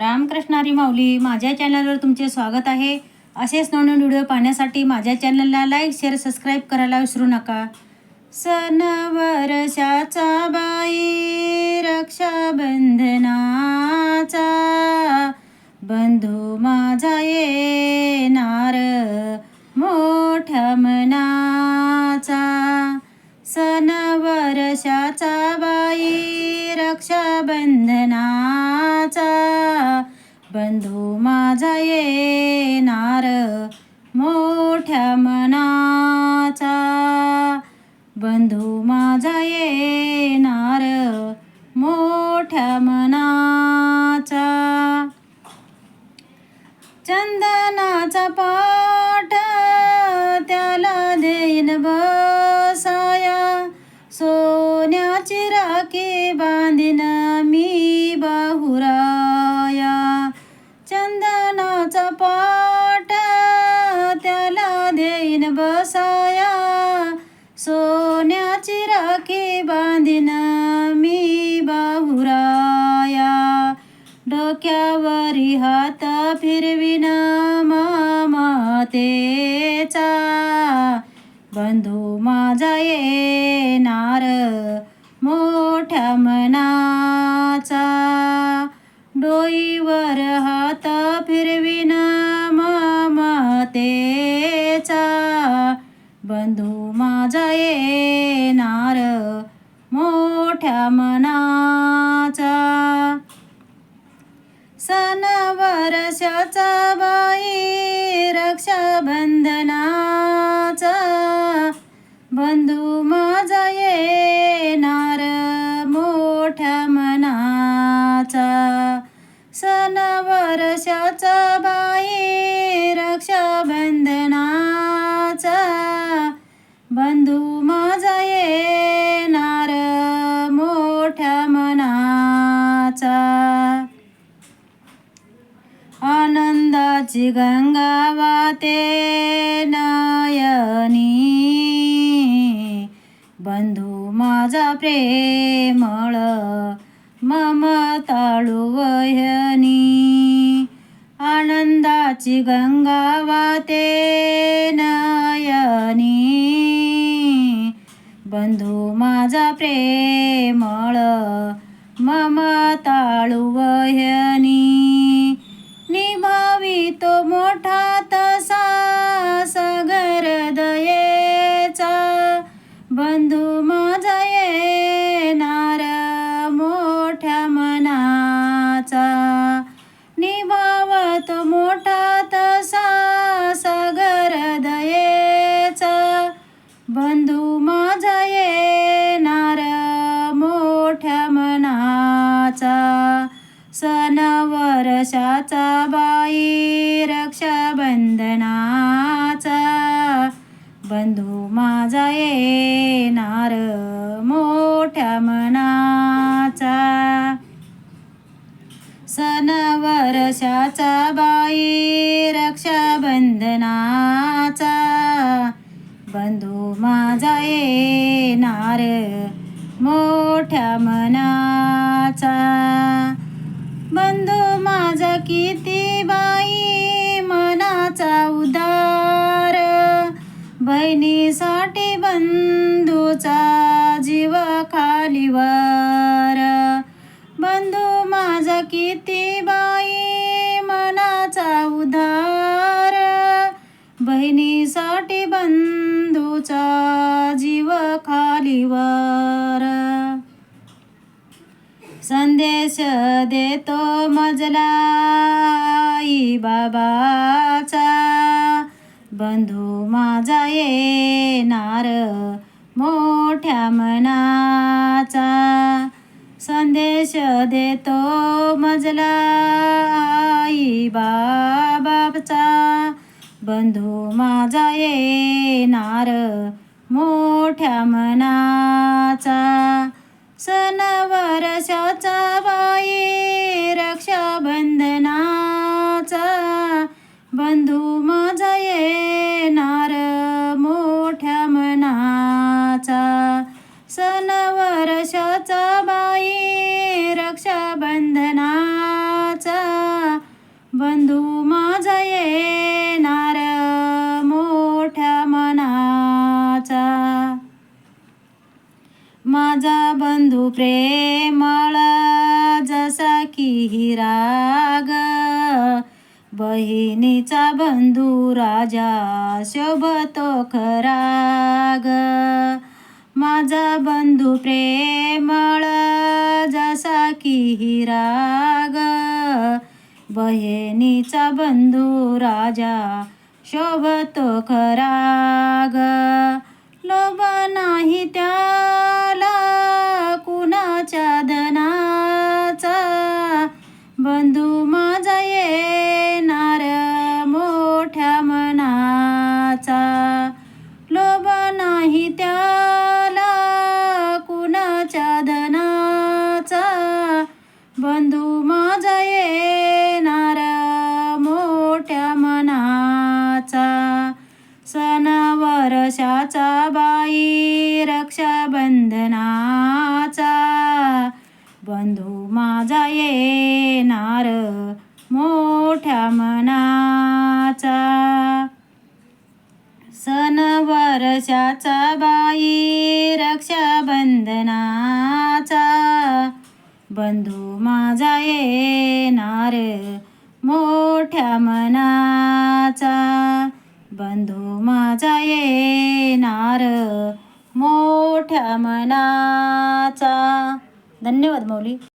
रामकृष्णारी माऊली माझ्या चॅनलवर तुमचे स्वागत आहे. असेच नवनवीन व्हिडिओ पाहण्यासाठी माझ्या चॅनलला लाईक शेअर सबस्क्राईब करायला विसरू नका. सण वर्षाचा बाई रक्षाबंधनाचा बंधू माझा येणार मोठ्या मनाचा. सण वर्षाचा बाई रक्षाबंधना देणार मोठ्या मनाचा बंधू पाट त्याला देईन बसाया. सोन्याची राखी बांधीन मी बाहुराया. डोक्यावरी हात फिरविन मातेचा बंधू माझा येणार मोठ्या मनाचा. डोईवर मनाचा सन वर्षाचा बाई रक्षाबंधनाचा. बंधू माझा येणार मोठ्या मनाचा. सन वर्षाचा बाई रक्षाबंधनाचा. बंधू आनंदाची नयनी। बंधू माझा प्रेमळ ममताळू वयनी आनंदाची गंगा वाते नयनी। बंधू माझा प्रेमळ ममताळू वयनी बंधू माझा येणार मोठ्या मनाचा. सण वर्षाचा बाई रक्षाबंध किती बाई मनाचा उधार. बहिणीसाठी बंधूचा जीव खालीवर संदेश देतो मजला आई बाबाचा. बंधू माझा येणार मोठ्या मनाचा. संदेश देतो बाबाचा बंधू माझा येणार मोठ्या मनाचा. सण वर्षाचा बाई रक्षाबंधनाचा. बंधू माझा येणार मोठ्या मनाचा. माझा बंधू प्रेमळ जसा की हिराग. बहिणीचा बंधू राजा शोभतो खराग. माझा बंधू प्रेमळ जसा की हिराग. बहिणीचा बंधू राजा शोभतो ग लोभ नाही त्या वर्षाचा बाई रक्षाबंधनाचा. बंधू माझा येणार मोठ्या मनाचा. सण वर्षाचा बाई रक्षाबंधनाचा. बंधू माझा येणार मोठ्या मनाचा. बंधू माझा येणार मोठ्या मनाचा. धन्यवाद मौली